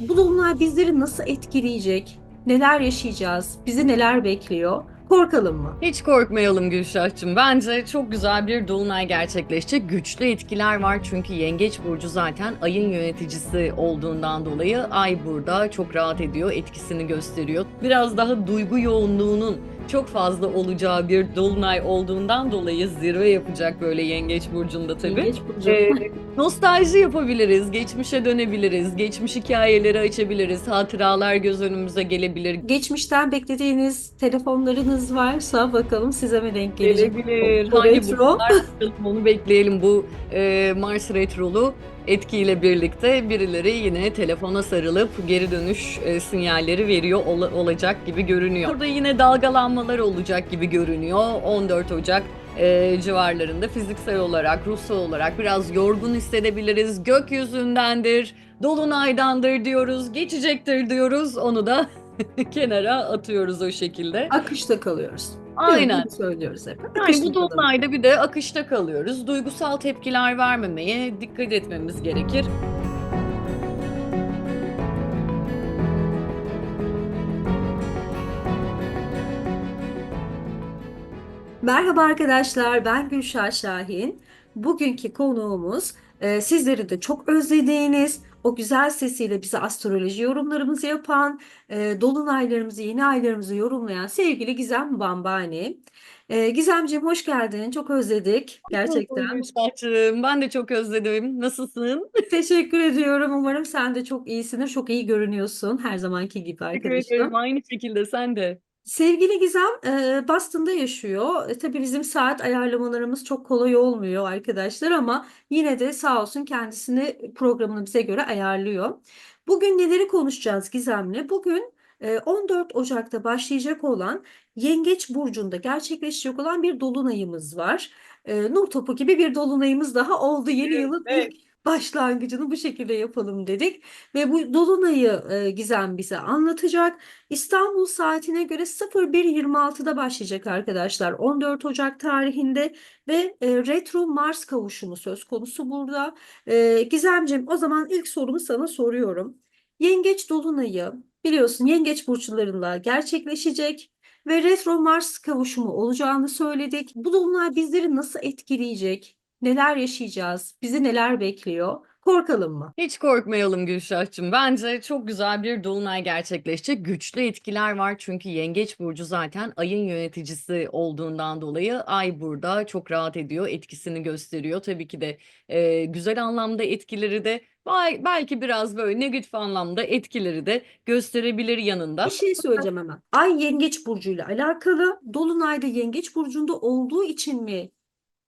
Bu dolunay bizleri nasıl etkileyecek? Neler yaşayacağız? Bizi neler bekliyor? Korkalım mı? Hiç korkmayalım Gülşah'cığım. Bence çok güzel bir dolunay gerçekleşecek. Güçlü etkiler var çünkü Yengeç Burcu zaten ayın yöneticisi olduğundan dolayı ay burada çok rahat ediyor, etkisini gösteriyor. Biraz daha duygu yoğunluğunun çok fazla olacağı bir dolunay olduğundan dolayı zirve yapacak böyle Yengeç Burcu'nda tabii. Yengeç burcu. Ee, nostalji yapabiliriz, geçmişe dönebiliriz, geçmiş hikayeleri açabiliriz, hatıralar göz önümüze gelebilir. Geçmişten beklediğiniz telefonlarınız varsa bakalım size mi denk gelecek? Gelebilir. Hangi retro. onu bekleyelim. Bu e, Mars retrolu etkiyle birlikte birileri yine telefona sarılıp geri dönüş e, sinyalleri veriyor ola- olacak gibi görünüyor. Burada yine dalgalanmalar olacak gibi görünüyor. 14 Ocak e, civarlarında fiziksel olarak, ruhsal olarak biraz yorgun hissedebiliriz. Gökyüzündendir, dolunaydandır diyoruz, geçecektir diyoruz. Onu da kenara atıyoruz o şekilde. Akışta kalıyoruz. Aynen. Bunu söylüyoruz hep. Yani bu dolunayda bir de akışta kalıyoruz. Duygusal tepkiler vermemeye dikkat etmemiz gerekir. Merhaba arkadaşlar, ben Gülşah Şahin. Bugünkü konuğumuz e, sizleri de çok özlediğiniz, o güzel sesiyle bize astroloji yorumlarımızı yapan, e, dolunaylarımızı, yeni aylarımızı yorumlayan sevgili Gizem Bambani. E, Gizemciğim hoş geldin, çok özledik gerçekten. Gülşah'cığım, ben de çok özledim. Nasılsın? Teşekkür ediyorum. Umarım sen de çok iyisindir, çok iyi görünüyorsun her zamanki gibi Teşekkür arkadaşım. ederim. Aynı şekilde sen de. Sevgili Gizem, e, Boston'da yaşıyor. E, tabii bizim saat ayarlamalarımız çok kolay olmuyor arkadaşlar ama yine de sağ olsun kendisini programını bize göre ayarlıyor. Bugün neleri konuşacağız Gizem'le? Bugün e, 14 Ocak'ta başlayacak olan Yengeç Burcu'nda gerçekleşecek olan bir dolunayımız var. E, Nur topu gibi bir dolunayımız daha oldu. Yeni Evet, yılın evet. ilk başlangıcını bu şekilde yapalım dedik. Ve bu dolunayı e, Gizem bize anlatacak. İstanbul saatine göre 01.26'da başlayacak arkadaşlar 14 Ocak tarihinde ve e, retro Mars kavuşumu söz konusu burada. E, Gizemciğim o zaman ilk sorumu sana soruyorum. Yengeç Dolunay'ı biliyorsun Yengeç burçlarında gerçekleşecek ve retro Mars kavuşumu olacağını söyledik. Bu Dolunay bizleri nasıl etkileyecek? Neler yaşayacağız? Bizi neler bekliyor? Korkalım mı? Hiç korkmayalım Gülşah'cığım. Bence çok güzel bir dolunay gerçekleşecek. Güçlü etkiler var çünkü Yengeç Burcu zaten ayın yöneticisi olduğundan dolayı ay burada çok rahat ediyor, etkisini gösteriyor. Tabii ki de e, güzel anlamda etkileri de bel- belki biraz böyle negatif anlamda etkileri de gösterebilir yanında. Bir şey söyleyeceğim hemen. Ay Yengeç burcuyla alakalı. Dolunayda Yengeç burcunda olduğu için mi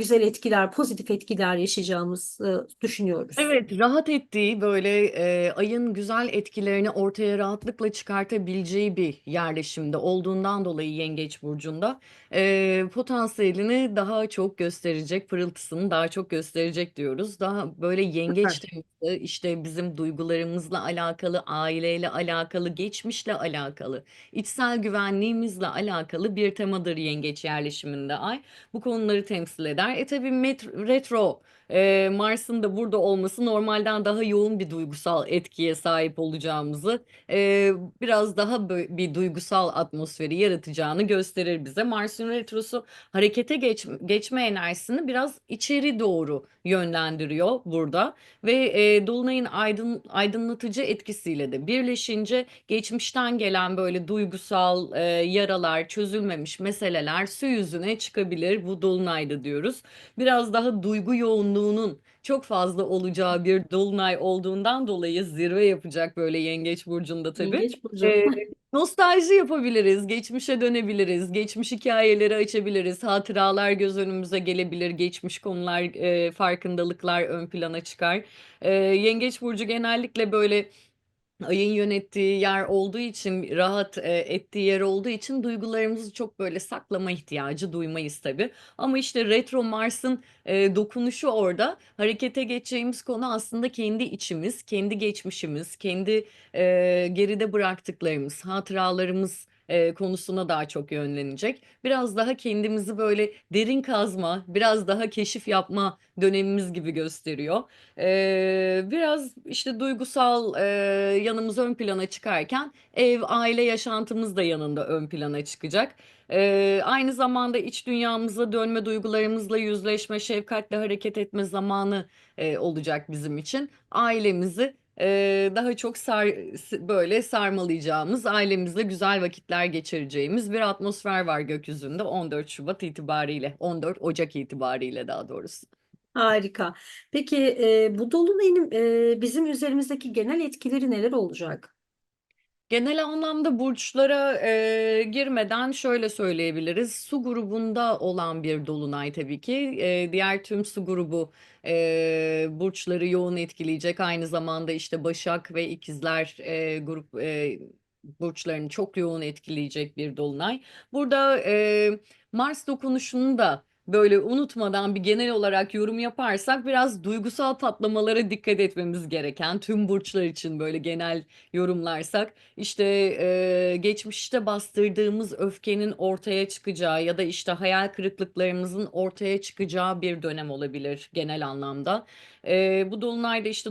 güzel etkiler, pozitif etkiler yaşayacağımızı düşünüyoruz? Evet, rahat ettiği böyle e, ayın güzel etkilerini ortaya rahatlıkla çıkartabileceği bir yerleşimde olduğundan dolayı Yengeç Burcu'nda e, potansiyelini daha çok gösterecek, pırıltısını daha çok gösterecek diyoruz. Daha böyle yengeç teması işte bizim duygularımızla alakalı, aileyle alakalı, geçmişle alakalı, içsel güvenliğimizle alakalı bir temadır yengeç yerleşiminde ay. Bu konuları temsil eder. E tabii met- retro e, Mars'ın da burada olması normalden daha yoğun bir duygusal etkiye sahip olacağımızı, e, biraz daha bir duygusal atmosferi yaratacağını gösterir bize. Mars'ın retrosu harekete geç, geçme enerjisini biraz içeri doğru yönlendiriyor burada ve e, Dolunay'ın aydın, aydınlatıcı etkisiyle de birleşince geçmişten gelen böyle duygusal e, yaralar, çözülmemiş meseleler su yüzüne çıkabilir bu Dolunay'da diyoruz biraz daha duygu yoğunluğunun çok fazla olacağı bir dolunay olduğundan dolayı zirve yapacak böyle Yengeç Burcu'nda tabii. Yengeç burcu. Ee, nostalji yapabiliriz, geçmişe dönebiliriz, geçmiş hikayeleri açabiliriz, hatıralar göz önümüze gelebilir, geçmiş konular, e, farkındalıklar ön plana çıkar. Ee, Yengeç Burcu genellikle böyle ayın yönettiği yer olduğu için, rahat e, ettiği yer olduğu için duygularımızı çok böyle saklama ihtiyacı duymayız tabii. Ama işte retro Mars'ın e, dokunuşu orada. Harekete geçeceğimiz konu aslında kendi içimiz, kendi geçmişimiz, kendi e, geride bıraktıklarımız, hatıralarımız e, konusuna daha çok yönlenecek. Biraz daha kendimizi böyle derin kazma, biraz daha keşif yapma dönemimiz gibi gösteriyor. E, biraz işte duygusal e, yanımız ön plana çıkarken ev, aile yaşantımız da yanında ön plana çıkacak. E, aynı zamanda iç dünyamıza dönme, duygularımızla yüzleşme, şefkatle hareket etme zamanı e, olacak bizim için. Ailemizi daha çok sar, böyle sarmalayacağımız, ailemizle güzel vakitler geçireceğimiz bir atmosfer var gökyüzünde 14 Şubat itibariyle, 14 Ocak itibariyle daha doğrusu. Harika. Peki e, bu dolunayın e, bizim üzerimizdeki genel etkileri neler olacak? Genel anlamda burçlara e, girmeden şöyle söyleyebiliriz. Su grubunda olan bir dolunay tabii ki. E, diğer tüm su grubu e, burçları yoğun etkileyecek. Aynı zamanda işte Başak ve İkizler e, grup e, burçlarını çok yoğun etkileyecek bir dolunay. Burada e, Mars dokunuşunu da böyle unutmadan bir genel olarak yorum yaparsak biraz duygusal patlamalara dikkat etmemiz gereken tüm burçlar için böyle genel yorumlarsak işte e, geçmişte bastırdığımız öfkenin ortaya çıkacağı ya da işte hayal kırıklıklarımızın ortaya çıkacağı bir dönem olabilir genel anlamda. E, bu dolunayda işte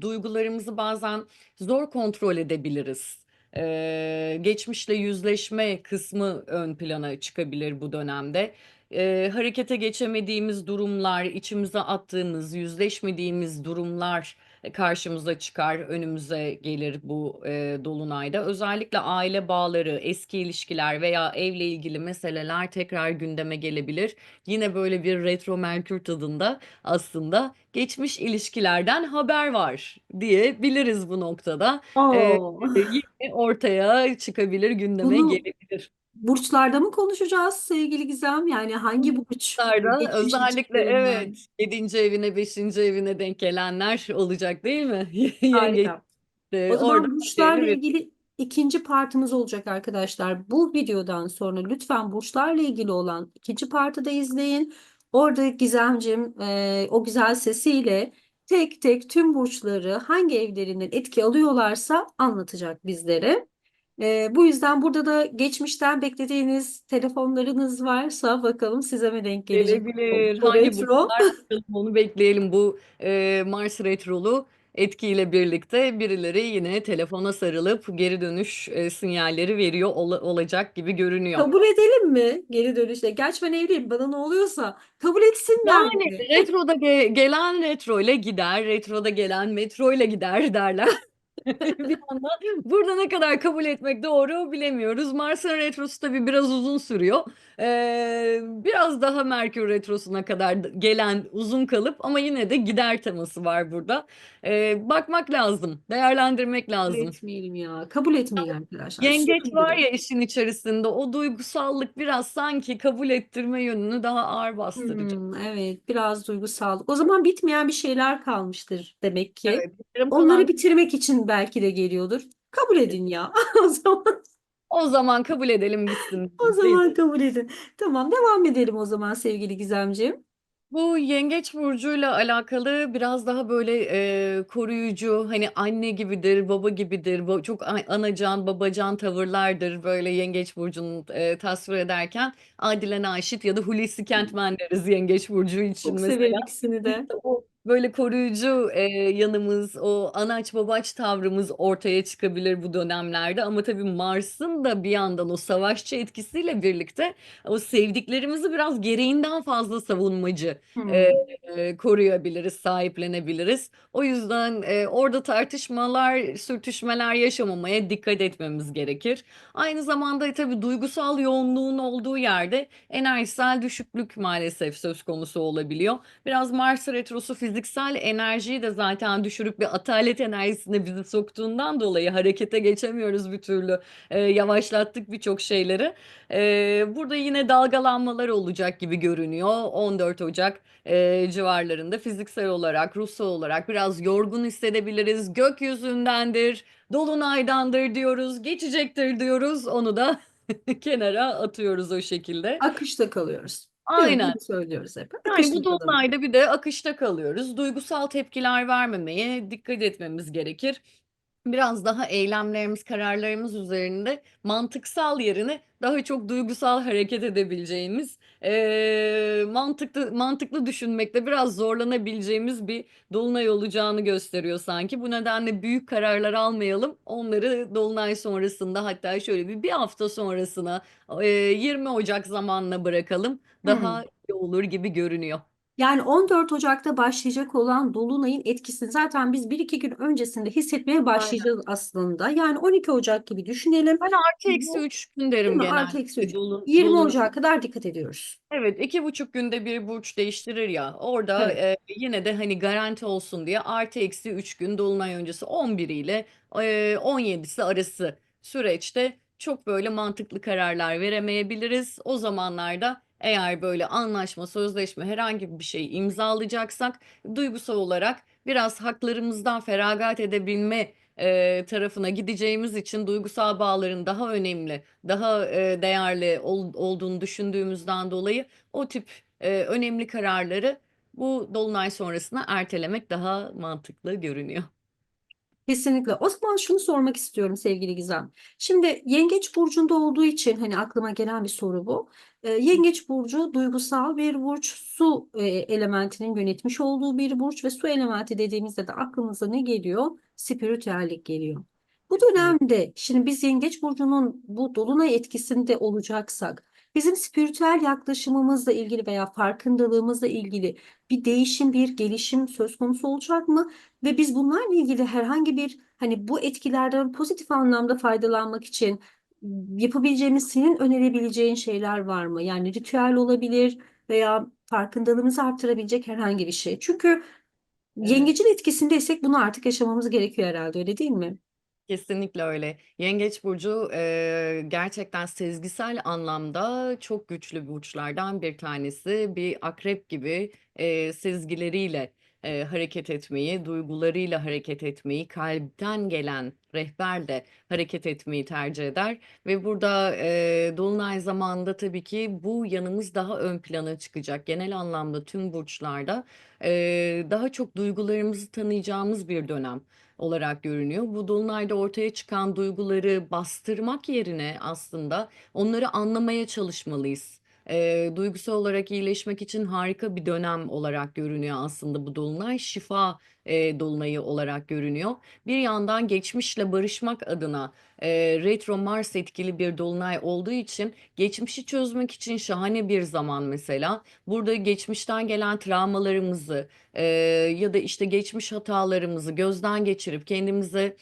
duygularımızı bazen zor kontrol edebiliriz. E, geçmişle yüzleşme kısmı ön plana çıkabilir bu dönemde. E, harekete geçemediğimiz durumlar, içimize attığımız, yüzleşmediğimiz durumlar karşımıza çıkar, önümüze gelir bu e, dolunayda. Özellikle aile bağları, eski ilişkiler veya evle ilgili meseleler tekrar gündeme gelebilir. Yine böyle bir retro Merkür tadında aslında geçmiş ilişkilerden haber var diyebiliriz bu noktada. E, Oo, yine ortaya çıkabilir, gündeme bunu gelebilir. Burçlarda mı konuşacağız sevgili Gizem? Yani hangi burç Burçlarda özellikle evet 7. evine 5. evine denk gelenler olacak değil mi? Yengeç Harika. O zaman burçlarla ilgili ikinci partımız olacak arkadaşlar. Bu videodan sonra lütfen burçlarla ilgili olan ikinci partı da izleyin. Orada Gizemcim e, o güzel sesiyle tek tek tüm burçları hangi evlerinden etki alıyorlarsa anlatacak bizlere. E, bu yüzden burada da geçmişten beklediğiniz telefonlarınız varsa bakalım size mi denk gelecek Gelebilir. o Hangi retro? onu bekleyelim. Bu e, Mars retrolu etkiyle birlikte birileri yine telefona sarılıp geri dönüş e, sinyalleri veriyor ola- olacak gibi görünüyor. Kabul edelim mi geri dönüşte? Gerçi ben evliyim. Bana ne oluyorsa kabul etsinler Yani mi? retroda ge- gelen retro ile gider, retroda gelen metro ile gider derler. Bir yandan burada ne kadar kabul etmek doğru bilemiyoruz. Mars'ın retrosu tabii biraz uzun sürüyor. Ee, biraz daha Merkür retrosuna kadar gelen uzun kalıp ama yine de gider teması var burada. Ee, bakmak lazım, değerlendirmek Kabul lazım. etmeyelim ya. Kabul etmeyin arkadaşlar. Yengeç var ya işin içerisinde o duygusallık biraz sanki kabul ettirme yönünü daha ağır bastıracak. Hmm, evet, biraz duygusallık. O zaman bitmeyen bir şeyler kalmıştır demek ki. Evet, Onları bitirmek için belki de geliyordur. Kabul edin ya. O zaman o zaman kabul edelim gitsin. o zaman kabul edin. Tamam, devam edelim o zaman sevgili Gizemciğim. Bu yengeç burcuyla alakalı biraz daha böyle e, koruyucu hani anne gibidir, baba gibidir, bo- çok a- anacan, babacan tavırlardır böyle yengeç burcunu e, tasvir ederken Adile Naşit ya da Hulusi Kentmen deriz yengeç burcu için Çok mesela. severim ikisini de. Böyle koruyucu e, yanımız, o anaç babaç tavrımız ortaya çıkabilir bu dönemlerde. Ama tabii Mars'ın da bir yandan o savaşçı etkisiyle birlikte o sevdiklerimizi biraz gereğinden fazla savunmacı Hmm. e, e, koruyabiliriz, sahiplenebiliriz. O yüzden e, orada tartışmalar, sürtüşmeler yaşamamaya dikkat etmemiz gerekir. Aynı zamanda tabii duygusal yoğunluğun olduğu yerde enerjisel düşüklük maalesef söz konusu olabiliyor. Biraz Mars retrosu fiziksel enerjiyi de zaten düşürüp bir atalet enerjisine bizi soktuğundan dolayı harekete geçemiyoruz bir türlü. Ee, yavaşlattık birçok şeyleri. Ee, burada yine dalgalanmalar olacak gibi görünüyor. 14 Ocak e, civarlarında fiziksel olarak, ruhsal olarak biraz yorgun hissedebiliriz. Gökyüzündendir, dolunaydandır diyoruz, geçecektir diyoruz. Onu da kenara atıyoruz o şekilde. Akışta kalıyoruz. Aynen. Söylüyoruz hep. Yani Akışta bu kalalım. dolunayda bir de akışta kalıyoruz. Duygusal tepkiler vermemeye dikkat etmemiz gerekir. Biraz daha eylemlerimiz, kararlarımız üzerinde mantıksal yerine daha çok duygusal hareket edebileceğimiz, eee, mantıklı mantıklı düşünmekte biraz zorlanabileceğimiz bir dolunay olacağını gösteriyor sanki. Bu nedenle büyük kararlar almayalım. Onları dolunay sonrasında hatta şöyle bir 1 hafta sonrasına, eee, 20 Ocak zamanına bırakalım. Daha Hımm. iyi olur gibi görünüyor. Yani 14 Ocak'ta başlayacak olan dolunayın etkisini zaten biz 1-2 gün öncesinde hissetmeye Aynen. başlayacağız aslında. Yani 12 Ocak gibi düşünelim. Ben artı eksi Bu 3 gün derim mi? Artı eksi genellikle 3. dolun 20 dolunay Ocak'a kadar dikkat ediyoruz. Evet, 2,5 günde bir burç değiştirir ya, orada, Evet. eee, yine de hani garanti olsun diye artı eksi 3 gün dolunay öncesi 11'i ile, eee, 17'si arası süreçte çok böyle mantıklı kararlar veremeyebiliriz. O zamanlarda eğer böyle anlaşma, sözleşme herhangi bir şey imzalayacaksak duygusal olarak biraz haklarımızdan feragat edebilme, eee, tarafına gideceğimiz için duygusal bağların daha önemli, daha, eee, değerli ol olduğunu düşündüğümüzden dolayı o tip, eee, önemli kararları bu dolunay sonrasına ertelemek daha mantıklı görünüyor. Kesinlikle. O zaman şunu sormak istiyorum sevgili Gizem. Şimdi Yengeç burcunda olduğu için hani aklıma gelen bir soru bu. Eee, Yengeç burcu duygusal bir burç, su, eee, elementinin yönetmiş olduğu bir burç ve su elementi dediğimizde de aklımıza ne geliyor? Spiritüellik geliyor. Bu dönemde şimdi biz Yengeç burcunun bu dolunay etkisinde olacaksak bizim spiritüel yaklaşımımızla ilgili veya farkındalığımızla ilgili bir değişim, bir gelişim söz konusu olacak mı? Ve biz bunlarla ilgili herhangi bir hani bu etkilerden pozitif anlamda faydalanmak için yapabileceğimiz, senin önerebileceğin şeyler var mı? Yani ritüel olabilir veya farkındalığımızı arttırabilecek herhangi bir şey. Çünkü Evet. Yengecin etkisindeysek bunu artık yaşamamız gerekiyor herhâlde, öyle değil mi? Kesinlikle öyle. Yengeç burcu, eee, gerçekten sezgisel anlamda çok güçlü burçlardan bir tanesi. Bir akrep gibi, eee, sezgileriyle, eee, hareket etmeyi, duygularıyla hareket etmeyi, kalpten gelen rehberle hareket etmeyi tercih eder ve burada, eee, dolunay zamanında tabii ki bu yanımız daha ön plana çıkacak. Genel anlamda tüm burçlarda, eee, daha çok duygularımızı tanıyacağımız bir dönem olarak görünüyor. Bu dolunayda ortaya çıkan duyguları bastırmak yerine aslında onları anlamaya çalışmalıyız. Eee, duygusal olarak iyileşmek için harika bir dönem olarak görünüyor aslında bu dolunay. Şifa, eee, dolunayı olarak görünüyor. Bir yandan geçmişle barışmak adına, eee, retro Mars etkili bir dolunay olduğu için geçmişi çözmek için şahane bir zaman mesela. Burada geçmişten gelen travmalarımızı, eee, ya da işte geçmiş hatalarımızı gözden geçirip kendimize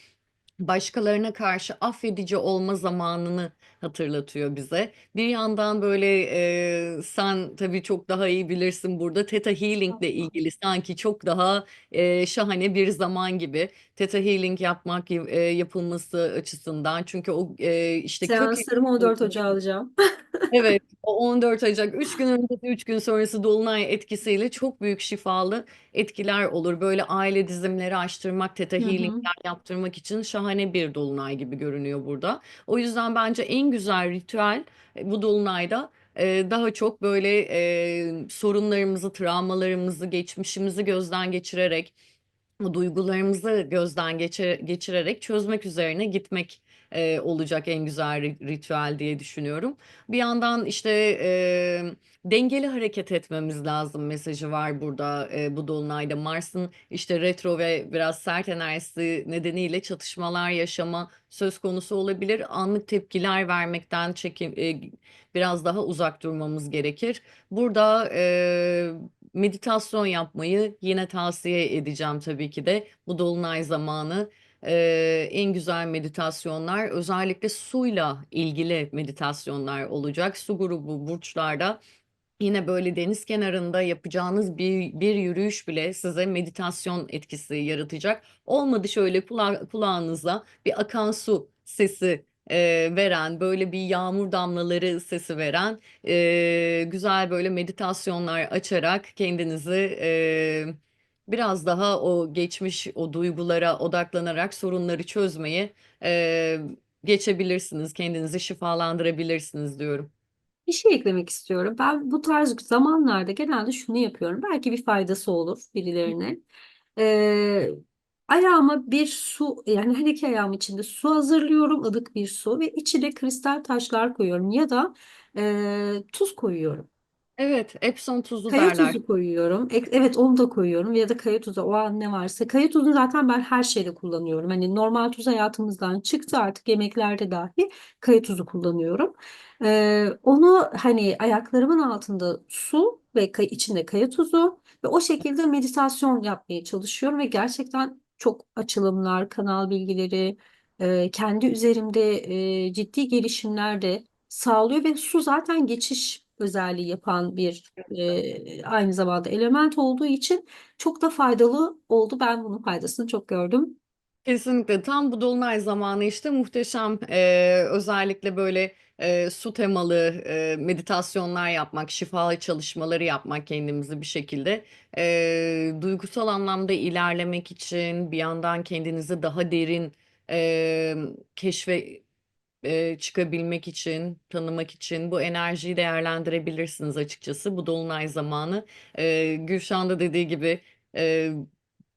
başkalarına karşı affedici olma zamanını hatırlatıyor bize. Bir yandan böyle, eee, sen tabii çok daha iyi bilirsin burada Theta Healing'le ilgili sanki çok daha, eee, şahane bir zaman gibi. Theta Healing yapmak, eee, yapılması açısından çünkü o, eee, işte Seanslarımı 14 Ocak'a alacağım. Evet, o 14 Ocak 3 gün öncesi 3 gün sonrası dolunay etkisiyle çok büyük şifalı etkiler olur. Böyle aile dizimleri açtırmak, Theta Hı hı. Healing'ler yaptırmak için şahane bir dolunay gibi görünüyor burada. O yüzden bence en güzel ritüel, eee, bu dolunayda, eee, daha çok böyle, eee, sorunlarımızı, travmalarımızı, geçmişimizi gözden geçirerek, duygularımızı gözden geçire geçirerek çözmek üzerine gitmek, eee, olacak en güzel ri ritüel diye düşünüyorum. Bir yandan işte, emm, dengeli hareket etmemiz lazım mesajı var burada, eee, bu dolunayda. Mars'ın işte retro ve biraz sert enerjisi nedeniyle çatışmalar yaşama söz konusu olabilir. Anlık tepkiler vermekten çekin eee, biraz daha uzak durmamız gerekir. Burada, eee, meditasyon yapmayı yine tavsiye edeceğim tabii ki de bu dolunay zamanı. Eee, en güzel meditasyonlar özellikle suyla ilgili meditasyonlar olacak. Su grubu burçlarda yine böyle deniz kenarında yapacağınız bir bir yürüyüş bile size meditasyon etkisi yaratacak. Olmadı şöyle kula kulağınıza bir akan su sesi, eee, veren, böyle bir yağmur damlaları sesi veren, eee, güzel böyle meditasyonlar açarak kendinizi, eee, biraz daha o geçmiş, o duygulara odaklanarak sorunları çözmeye, eee, geçebilirsiniz. Kendinizi şifalandırabilirsiniz diyorum. Bir şey eklemek istiyorum. Ben bu tarz zamanlarda genelde şunu yapıyorum. Belki bir faydası olur birilerine. Eee, Ayağıma bir su yani her iki ayağım içinde su hazırlıyorum. ılık bir su ve içine kristal taşlar koyuyorum ya da e, tuz koyuyorum. Evet, Epsom tuzu Kaya derler. tuzu koyuyorum. Evet onu da koyuyorum ya da kaya tuzu o an ne varsa. Kaya tuzunu zaten ben her şeyde kullanıyorum. Hani normal tuz hayatımızdan çıktı artık yemeklerde dahi kaya tuzu kullanıyorum. Ee, onu hani ayaklarımın altında su ve kay- içinde kaya tuzu ve o şekilde meditasyon yapmaya çalışıyorum ve gerçekten çok açılımlar, kanal bilgileri, e, kendi üzerimde e, ciddi gelişimler de sağlıyor ve su zaten geçiş özelliği yapan bir e, aynı zamanda element olduğu için çok da faydalı oldu. Ben bunun faydasını çok gördüm. Kesinlikle tam bu dolunay zamanı işte muhteşem Ee, özellikle böyle e, su temalı e, meditasyonlar yapmak, şifalı çalışmaları yapmak kendimizi bir şekilde e, duygusal anlamda ilerlemek için bir yandan kendinizi daha derin e, keşfe e, çıkabilmek için, tanımak için bu enerjiyi değerlendirebilirsiniz açıkçası bu dolunay zamanı. E, Gülşah'ın da dediği gibi e,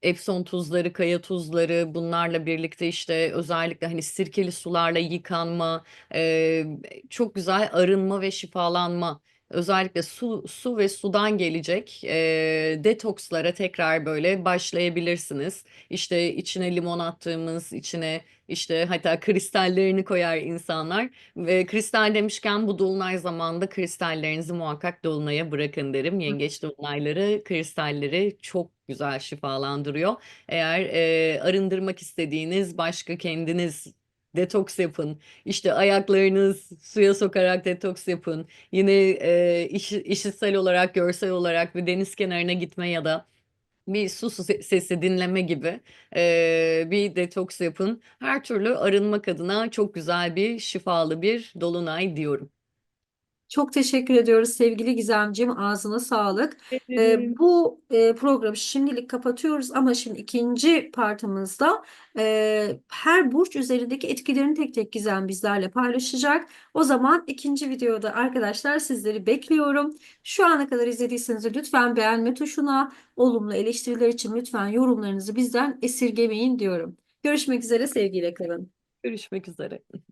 Epsom tuzları, kaya tuzları bunlarla birlikte işte özellikle hani sirkeli sularla yıkanma, e, çok güzel arınma ve şifalanma. Özellikle su, su ve sudan gelecek e, detokslara tekrar böyle başlayabilirsiniz. İşte içine limon attığımız, içine işte hatta kristallerini koyar insanlar. Ve kristal demişken bu dolunay zamanında kristallerinizi muhakkak dolunaya bırakın derim. Yengeç dolunayları kristalleri çok güzel şifalandırıyor. Eğer e, arındırmak istediğiniz başka kendiniz detoks yapın. İşte ayaklarınız suya sokarak detoks yapın. Yine e, iş, işitsel olarak, görsel olarak bir deniz kenarına gitme ya da bir su se- sesi dinleme gibi e, bir detoks yapın. Her türlü arınmak adına çok güzel bir şifalı bir dolunay diyorum. Çok teşekkür ediyoruz sevgili Gizemciğim. Ağzına sağlık. Ee, bu e, programı şimdilik kapatıyoruz ama şimdi ikinci partımızda e, her burç üzerindeki etkilerini tek tek Gizem bizlerle paylaşacak. O zaman ikinci videoda arkadaşlar sizleri bekliyorum. Şu ana kadar izlediyseniz lütfen beğenme tuşuna, olumlu eleştiriler için lütfen yorumlarınızı bizden esirgemeyin diyorum. Görüşmek üzere sevgiyle kalın. Görüşmek üzere.